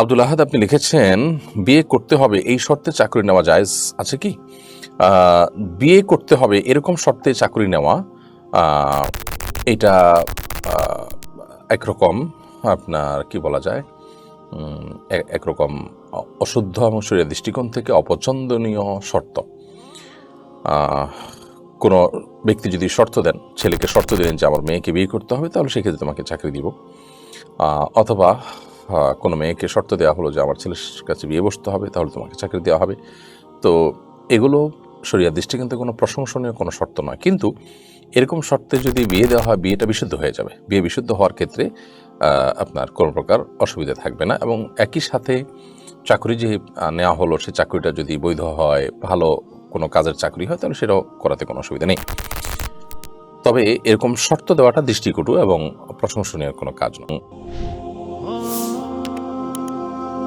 আব্দুল আহাদ, আপনি লিখেছেন, বিয়ে করতে হবে, এই শর্তে চাকরি নেওয়া জায়েজ আছে কি? বিয়ে করতে হবে, এরকম শর্তে চাকরি নেওয়া এটা একরকম আপনার, কি বলা যায় একরকম অশুদ্ধ এবং শরীরের দৃষ্টিকোণ থেকে অপছন্দনীয় শর্ত। কোনো ব্যক্তি যদি শর্ত দেন, ছেলেকে শর্ত দিলেন যে আমার মেয়েকে বিয়ে করতে হবে, তাহলে সেক্ষেত্রে তোমাকে চাকরি দিব। অথবা কোনো মেয়েকে শর্ত দেওয়া হলো যে আমার ছেলের কাছে বিয়ে বসতে হবে, তাহলে তোমাকে চাকরি দেওয়া হবে। তো এগুলো দৃষ্টিকোণ থেকে কোনো প্রশংসনীয়, কোনো শর্ত নয়। কিন্তু এরকম শর্তে যদি বিয়ে দেওয়া হয়, বিয়েটা বিশুদ্ধ হয়ে যাবে। বিয়ে বিশুদ্ধ হওয়ার ক্ষেত্রে আপনার কোনো প্রকার অসুবিধা থাকবে না এবং একই সাথে চাকরি যে নেওয়া হলো, সে চাকরিটা যদি বৈধ হয়, ভালো কোনো কাজের চাকরি হয়, তাহলে সেটাও করাতে কোনো অসুবিধা নেই। তবে এরকম শর্ত দেওয়াটা দৃষ্টিকটু এবং প্রশংসনীয় কোনো কাজ নয়।